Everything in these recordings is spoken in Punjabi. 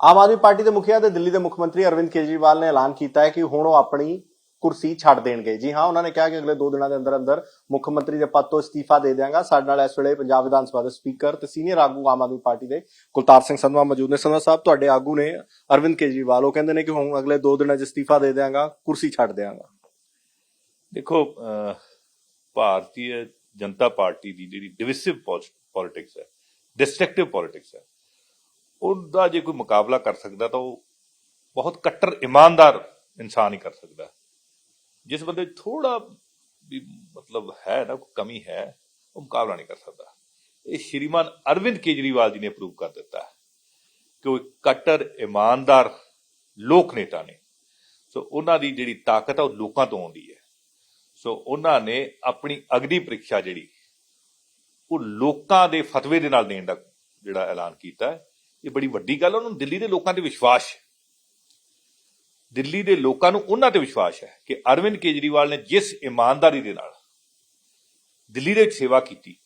ਆਮ ਆਦਮੀ ਪਾਰਟੀ ਦੇ ਮੁਖੀਆ ਤੇ ਦਿੱਲੀ ਦੇ ਮੁੱਖ ਮੰਤਰੀ ਅਰਵਿੰਦ ਕੇਜਰੀਵਾਲ ਨੇ ਐਲਾਨ ਕੀਤਾ ਹੈ ਕਿ ਹੁਣ ਉਹ ਆਪਣੀ ਕੁਰਸੀ ਛੱਡ ਦੇਣਗੇ। ਜੀ ਹਾਂ, ਉਹਨਾਂ ਨੇ ਕਿਹਾ ਕਿ ਅਗਲੇ 2 ਦਿਨਾਂ ਦੇ ਅੰਦਰ ਅੰਦਰ ਮੁੱਖ ਮੰਤਰੀ ਦੇ ਪਦ ਤੋਂ ਅਸਤੀਫਾ ਦੇ ਦਿਆਂਗਾ। ਸਾਡੇ ਨਾਲ ਇਸ ਵੇਲੇ ਪੰਜਾਬ ਵਿਧਾਨ ਸਭਾ ਦੇ ਸਪੀਕਰ ਤੇ ਸੀਨੀਅਰ ਆਗੂ ਆਮ ਆਦਮੀ ਪਾਰਟੀ ਦੇ ਕੁਲਤਾਰ ਸਿੰਘ ਸੰਧਵਾ ਮੌਜੂਦ ਨੇ। ਸੰਧਵਾ ਸਾਹਿਬ, ਤੁਹਾਡੇ ਆਗੂ ਨੇ ਅਰਵਿੰਦ ਕੇਜਰੀਵਾਲ। ਉਹ ਕਹਿੰਦੇ ਨੇ ਕਿ ਹੁਣ ਅਗਲੇ 2 ਦਿਨਾਂ 'ਚ ਅਸਤੀਫਾ ਦੇ ਦਿਆਂਗਾ, ਕੁਰਸੀ ਛੱਡ ਦਿਆਂਗਾ। ਦੇਖੋ ਭਾਰਤੀ ਜਨਤਾ ਪਾਰਟੀ ਦੀ ਜਿਹੜੀ ਡਿਵਿਸਿਵ ਪੋਲਿਟਿਕਸ ਹੈ ਡਿਸਟਰਕਟਿਵ ਪੋਲਿਟਿਕਸ ਹੈ ਉਹਦਾ ਜੇ ਕੋਈ ਮੁਕਾਬਲਾ ਕਰ ਸਕਦਾ ਤਾਂ ਉਹ ਬਹੁਤ ਕੱਟਰ, ਇਮਾਨਦਾਰ ਇਨਸਾਨ ਹੀ ਕਰ ਸਕਦਾ ਜਿਸ ਬੰਦੇ ਥੋੜਾ ਵੀ ਮਤਲਬ ਹੈ ਨਾ, ਕੋਈ ਕਮੀ ਹੈ, ਉਹ ਮੁਕਾਬਲਾ ਨਹੀਂ ਕਰ ਸਕਦਾ। ਇਹ ਸ਼੍ਰੀਮਾਨ ਅਰਵਿੰਦ ਕੇਜਰੀਵਾਲ ਜੀ ਨੇ ਪ੍ਰੂਵ ਕਰ ਦਿੱਤਾ ਕਿ ਉਹ ਇੱਕ ਕੱਟਰ, ਇਮਾਨਦਾਰ ਲੋਕ ਨੇਤਾ ਨੇ। ਸੋ ਉਹਨਾਂ ਦੀ ਜਿਹੜੀ ਤਾਕਤ ਹੈ ਉਹ ਲੋਕਾਂ ਤੋਂ ਆਉਂਦੀ ਹੈ। ਸੋ ਉਹਨਾਂ ਨੇ ਆਪਣੀ ਅਗਨੀ ਪ੍ਰੀਖਿਆ ਜਿਹੜੀ, ਉਹ ਲੋਕਾਂ ਦੇ ਫਤਵੇ ਦੇ ਨਾਲ ਦੇਣ ਦਾ ਜਿਹੜਾ ਐਲਾਨ ਕੀਤਾ ਹੈ। ਇਹ ਬੜੀ ਵੱਡੀ ਗੱਲ ਹੈ ਉਹਨਾਂ ਨੂੰ ਦਿੱਲੀ ਦੇ ਲੋਕਾਂ ਤੇ ਵਿਸ਼ਵਾਸ ਹੈ। ਦਿੱਲੀ ਦੇ ਲੋਕਾਂ ਨੂੰ ਉਹਨਾਂ ਤੇ ਵਿਸ਼ਵਾਸ ਹੈ ਕਿ ਅਰਵਿੰਦ ਕੇਜਰੀਵਾਲ ਨੇ ਜਿਸ ਇਮਾਨਦਾਰੀ ਦੇ ਨਾਲ ਦਿੱਲੀ ਦੇ ਵਿੱਚ ਸੇਵਾ ਕੀਤੀ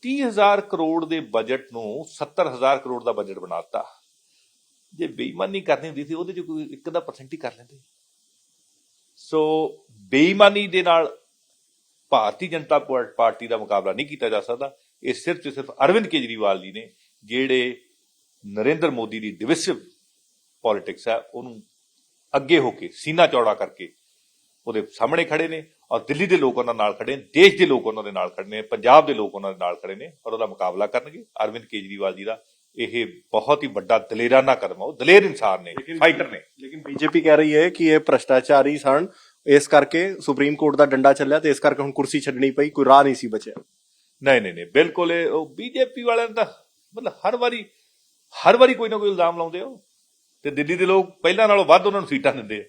30000 ਕਰੋੜ ਦੇ ਬਜਟ ਨੂੰ 70000 ਕਰੋੜ ਦਾ ਬਜਟ ਬਣਾਤਾ ਜੇ ਬੇਈਮਾਨੀ ਕਰਨੀ ਹੁੰਦੀ ਸੀ, ਉਹਦੇ ਚ ਕੋਈ ਇੱਕ ਦਾ ਪਰਸੈਂਟ ਹੀ ਕਰ ਲੈਂਦੇ। ਸੋ ਬੇਈਮਾਨੀ ਦੇ ਨਾਲ ਭਾਰਤੀ ਜਨਤਾ ਪਾਰਟੀ ਦਾ ਮੁਕਾਬਲਾ ਨਹੀਂ ਕੀਤਾ ਜਾ ਸਕਦਾ। ਇਹ ਸਿਰਫ ਤੇ ਸਿਰਫ ਅਰਵਿੰਦ ਕੇਜਰੀਵਾਲ ਜੀ ਨੇ ਜਿਹੜੇ ਨਰਿੰਦਰ ਮੋਦੀ ਦੀ ਡਿਵਿਸਿਵ ਪੋਲਿਟਿਕਸ ਹੈ ਉਹਨੂੰ ਅੱਗੇ ਹੋ ਕੇ ਸੀਨਾ ਚੌੜਾ ਕਰਕੇ ਉਹਦੇ ਸਾਹਮਣੇ ਖੜੇ ਨੇ ਔਰ ਦਿੱਲੀ ਦੇ ਲੋਕ ਉਹਨਾਂ ਨਾਲ ਖੜੇ ਨੇ ਦੇਸ਼ ਦੇ ਲੋਕ ਉਹਨਾਂ ਦੇ ਨਾਲ ਖੜੇ ਨੇ ਪੰਜਾਬ ਦੇ ਲੋਕ ਉਹਨਾਂ ਦੇ ਨਾਲ ਖੜੇ ਨੇ ਔਰ ਉਹਦਾ ਮੁਕਾਬਲਾ ਕਰਨਗੇ। ਅਰਵਿੰਦ ਕੇਜਰੀਵਾਲ ਜੀ ਦਾ ਇਹ ਬਹੁਤ ਹੀ ਵੱਡਾ ਦਲੇਰਾਨਾ ਕਦਮ ਹੈ ਉਹ ਦਲੇਰ ਇਨਸਾਨ ਨੇ ਫਾਈਟਰ ਨੇ। ਲੇਕਿਨ ਬੀਜੇਪੀ ਕਹਿ ਰਹੀ ਹੈ ਕਿ ਇਹ ਭ੍ਰਸ਼ਟਾਚਾਰੀ ਸਨ ਇਸ ਕਰਕੇ ਸੁਪਰੀਮ ਕੋਰਟ ਦਾ ਡੰਡਾ ਚੱਲਿਆ ਤੇ ਇਸ ਕਰਕੇ ਹੁਣ ਕੁਰਸੀ ਛੱਡਣੀ ਪਈ ਕੋਈ ਰਾਹ ਨਹੀਂ ਸੀ ਬਚਿਆ। ਨਹੀਂ ਨਹੀਂ ਨਹੀਂ ਬਿਲਕੁਲ ਇਹ ਉਹ ਬੀਜੇਪੀ ਵਾਲਿਆਂ ਦਾ ਮਤਲਬ ਹਰ ਵਾਰੀ ਹਰ ਵਾਰੀ ਕੋਈ ਨਾ ਕੋਈ ਇਲਜ਼ਾਮ ਲਾਉਂਦੇ ਹੋ ਤੇ ਦਿੱਲੀ ਦੇ ਲੋਕ ਪਹਿਲਾਂ ਨਾਲੋਂ ਵੱਧ ਉਹਨਾਂ ਨੂੰ ਸੀਟਾਂ ਦਿੰਦੇ ਆ।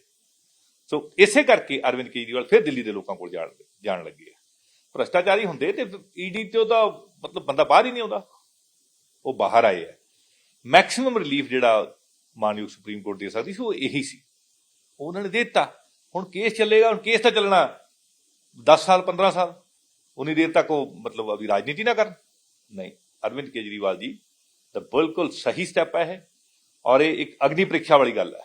ਸੋ ਇਸੇ ਕਰਕੇ ਅਰਵਿੰਦ ਕੇਜਰੀਵਾਲ ਫਿਰ ਦਿੱਲੀ ਦੇ ਲੋਕਾਂ ਕੋਲ ਜਾਣ ਜਾਣ ਲੱਗੇ ਆ। ਭ੍ਰਸ਼ਟਾਚਾਰੀ ਹੁੰਦੇ ਤੇ ਈਡੀ ਤੇ ਉਹਦਾ ਮਤਲਬ ਬੰਦਾ ਬਾਹਰ ਹੀ ਨਹੀਂ ਆਉਂਦਾ। ਉਹ ਬਾਹਰ ਆਏ ਆ। ਮੈਕਸਿਮਮ ਰਿਲੀਫ ਜਿਹੜਾ ਮਾਨਯੋਗ ਸੁਪਰੀਮ ਕੋਰਟ ਦੇ ਸਕਦੀ ਸੀ, ਉਹ ਇਹੀ ਸੀ। ਉਹਨਾਂ ਨੇ ਦੇ ਦਿੱਤਾ। ਹੁਣ ਕੇਸ ਚੱਲੇਗਾ, ਹੁਣ ਕੇਸ ਤਾਂ ਚੱਲਣਾ 10 ਸਾਲ 15 ਸਾਲ। ਉਨੀ ਦੇਰ ਤੱਕ ਉਹ ਮਤਲਬ ਅਭੀ ਰਾਜਨੀਤੀ ਨਾ ਕਰਨ। ਨਹੀਂ, ਅਰਵਿੰਦ ਕੇਜਰੀਵਾਲ ਜੀ ਤਾਂ ਬਿਲਕੁਲ ਸਹੀ ਸਟੈਪ ਹੈ ਇਹ ਔਰ ਇਹ ਇੱਕ ਅਗਨੀ ਪ੍ਰੀਖਿਆ ਵਾਲੀ ਗੱਲ ਹੈ।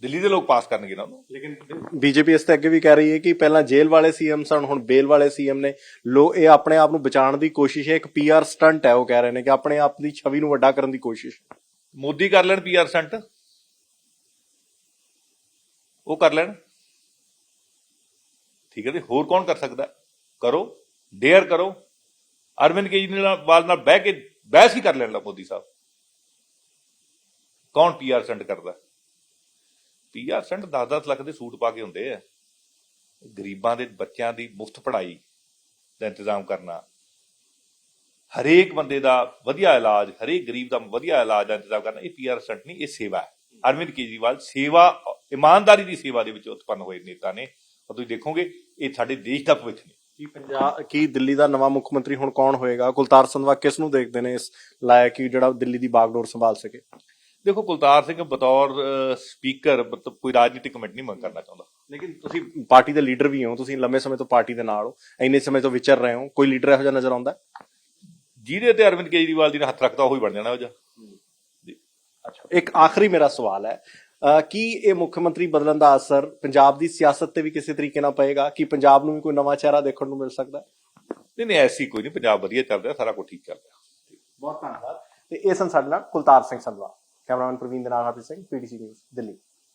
ਦਿੱਲੀ ਦੇ ਲੋਕ ਪਾਸ ਕਰਨਗੇ ਨਾ ਉਹਨੂੰ। ਲੇਕਿਨ ਬੀਜੇਪੀ ਇਸ ਤੇ ਅੱਗੇ ਵੀ ਕਹਿ ਰਹੀ ਹੈ ਕਿ ਪਹਿਲਾਂ ਜੇਲ੍ਹ ਵਾਲੇ ਸੀਐਮ ਸਨ ਹੁਣ ਬੇਲ ਵਾਲੇ ਸੀਐਮ ਨੇ। ਲੋ ਇਹ ਆਪਣੇ ਆਪ ਨੂੰ ਬਚਾਉਣ ਦੀ ਕੋਸ਼ਿਸ਼ ਹੈ। ਇੱਕ ਪੀਆਰ ਸਟੰਟ ਹੈ ਉਹ ਕਹਿ ਰਹੇ ਨੇ ਕਿ ਆਪਣੇ ਆਪ ਦੀ ਛਵੀ ਨੂੰ ਵੱਡਾ ਕਰਨ ਦੀ ਕੋਸ਼ਿਸ਼ ਮੋਦੀ ਕਰ ਲੈਣ ਪੀਆਰ ਸੈਂਟ ਉਹ ਕਰ ਲੈਣ। ਠੀਕ ਹੈ ਜੀ ਹੋਰ ਕੌਣ ਕਰ ਸਕਦਾ? ਕਰੋ ਡੇਅਰ ਕਰੋ। ਅਰਵਿੰਦ ਕੇਜਰੀਵਾਲ ਨਾਲ ਬਹਿ ਕੇ ਬਹਿਸ ਹੀ ਕਰ ਲੈਣ ਲਾ ਮੋਦੀ ਸਾਹਿਬ। ਕੌਣ ਪੀਆਰ ਸੈਂਡ ਕਰਦਾ? ਪੀਆਰ ਸੈਂਡ 10-10 ਲੱਖ ਦੇ ਸੂਟ ਪਾ ਕੇ ਹੁੰਦੇ ਆ। ਗਰੀਬਾਂ ਦੇ ਬੱਚਿਆਂ ਦੀ ਮੁਫਤ ਪੜ੍ਹਾਈ ਦਾ ਇੰਤਜ਼ਾਮ ਕਰਨਾ। ਹਰੇਕ ਬੰਦੇ ਦਾ ਵਧੀਆ ਇਲਾਜ, ਹਰੇਕ ਗਰੀਬ ਦਾ ਵਧੀਆ ਇਲਾਜ ਦਾ ਇੰਤਜ਼ਾਮ ਕਰਨਾ, ਇਹ ਪੀਆਰ ਸੈਂਟ ਨਹੀਂ, ਇਹ ਸੇਵਾ ਹੈ। ਅਰਵਿੰਦ ਕੇਜਰੀਵਾਲ, ਸੇਵਾ, ਇਮਾਨਦਾਰੀ ਦੀ ਸੇਵਾ ਦੇ ਵਿੱਚ ਉਤਪੰਨ ਹੋਏ ਨੇਤਾ ਨੇ। ਔਰ ਤੁਸੀਂ ਦੇਖੋਗੇ, ਇਹ ਸਾਡੇ ਦੇਸ਼ ਦਾ ਭਵਿੱਖ ਨੇ। ਕੀ ਪੰਜਾਬ ਕੀ ਦਿੱਲੀ ਦਾ ਨਵਾਂ ਮੁੱਖ ਮੰਤਰੀ ਹੁਣ ਕੌਣ ਹੋਏਗਾ? ਕੁਲਤਾਰ ਸੰਧਵਾ ਕਿਸ ਨੂੰ ਦੇਖਦੇ ਨੇ ਇਸ ਲਾਇਕ ਕਿ ਜਿਹੜਾ ਦਿੱਲੀ ਦੀ ਬਾਗਡੋਰ ਸੰਭਾਲ ਸਕੇ? ਦੇਖੋ ਕੁਲਤਾਰ ਸਿੰਘ ਬਤੌਰ ਸਪੀਕਰ ਮਤਲਬ ਕੋਈ ਰਾਜਨੀਤਿਕ ਕਮੇਟੀ ਨਹੀਂ ਮੰਗ ਕਰਨਾ ਚਾਹੁੰਦਾ। ਲੇਕਿਨ ਤੁਸੀਂ ਪਾਰਟੀ ਦੇ ਲੀਡਰ ਵੀ ਹੋ ਤੁਸੀਂ ਲੰਬੇ ਸਮੇਂ ਤੋਂ ਪਾਰਟੀ ਦੇ ਨਾਲ ਹੋ ਇੰਨੇ ਸਮੇਂ ਤੋਂ ਵਿਚਰ ਰਹੇ ਹੋ ਕੋਈ ਲੀਡਰ ਇਹੋ ਜਿਹਾ ਨਜ਼ਰ ਆਉਂਦਾ? ਜਿਹਦੇ ਤੇ ਅਰਵਿੰਦ ਕੇਜਰੀਵਾਲ ਜੀ ਨੇ ਹੱਥ ਰੱਖਦਾ ਉਹ ਹੀ ਬਣ ਜਾਣਾ ਉਹ ਜਾ ਇੱਕ ਆਖਰੀ ਮੇਰਾ ਸਵਾਲ ਹੈ ਕੀ ਇਹ ਮੁੱਖ ਮੰਤਰੀ ਬਦਲਣ ਦਾ ਅਸਰ ਪੰਜਾਬ ਦੀ ਸਿਆਸਤ ਤੇ ਵੀ ਕਿਸੇ ਤਰੀਕੇ ਨਾਲ ਪਏਗਾ? ਕਿ ਪੰਜਾਬ ਨੂੰ ਵੀ ਕੋਈ ਨਵਾਂ ਚਿਹਰਾ ਦੇਖਣ ਨੂੰ ਮਿਲ ਸਕਦਾ? ਨਹੀਂ ਨਹੀਂ ਐਸੀ ਕੋਈ ਨਹੀਂ। ਪੰਜਾਬ ਵਧੀਆ ਚੱਲ ਰਿਹਾ ਸਾਰਾ ਕੁਝ ਠੀਕ ਚੱਲ ਰਿਹਾ। ਬਹੁਤ ਧੰਨਵਾਦ। ਤੇ ਇਹ ਸਨ ਸਾਡੇ ਨਾਲ ਕੁਲਤਾਰ ਸਿੰਘ ਸੰਧਵਾ ਕੈਮਰਾਮੈਨ ਪ੍ਰਵੀਨ ਦੇ ਨਾਲ ਹਰਪ੍ਰੀਤ ਸਿੰਘ ਪੀਟੀਸੀ ਨਿਊਜ਼ ਦਿੱਲੀ।